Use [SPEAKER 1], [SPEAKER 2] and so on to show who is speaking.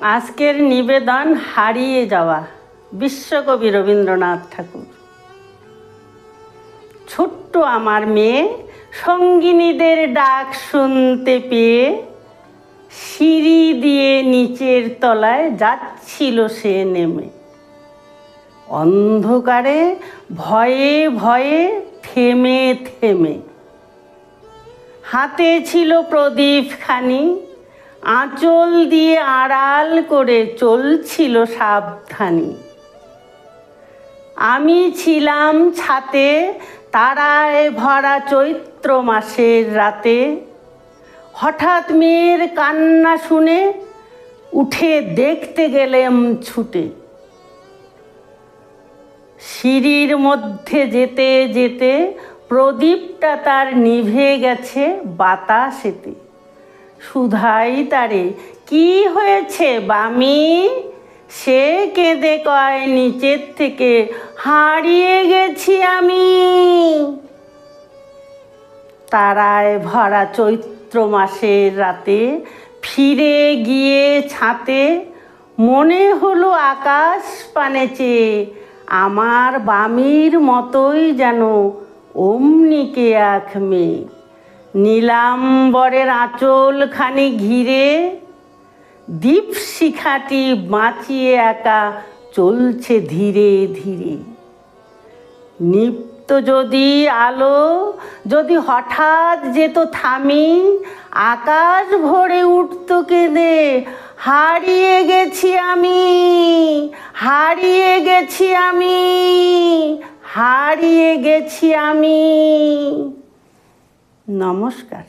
[SPEAKER 1] আজকের নিবেদন হারিয়ে যাওয়া বিশ্বকবি রবীন্দ্রনাথ ঠাকুর। ছোট্ট আমার মেয়ে সঙ্গিনীদের ডাক শুনতে পেয়ে সিঁড়ি দিয়ে নিচের তলায় যাচ্ছিল সে নেমে। অন্ধকারে ভয়ে ভয়ে থেমে থেমে। হাতে ছিল প্রদীপ খানি আঁচল দিয়ে আড়াল করে চলছিল সাবধানী। আমি ছিলাম ছাতে তারায় ভরা চৈত্র মাসের রাতে। হঠাৎ মেয়ের কান্না শুনে উঠে দেখতে গেলাম ছুটে। সিঁড়ির মধ্যে যেতে যেতে প্রদীপটা তার নিভে গেছে বাতাসেতে। সুধাই তারে, কি হয়েছে বামি? সে কেঁদে কয়, নিচের থেকে হারিয়ে গেছি আমি। তারায় ভরা চৈত্র মাসের রাতে ফিরে গিয়ে ছাতে মনে হলো আকাশ পানে চেয়ে, আমার বামির মতোই যেন অমনিকে এক মেয়ে নীলাম্বরের আঁচলখানি ঘিরে দীপ শিখাটি বাঁচিয়ে একা চলছে ধীরে ধীরে। নিপ্ত যদি আলো, যদি হঠাৎ যেত থামি, আকাশ ভরে উঠত কেঁদে, হারিয়ে গেছি আমি, হারিয়ে গেছি আমি, হারিয়ে গেছি আমি। নমস্কার।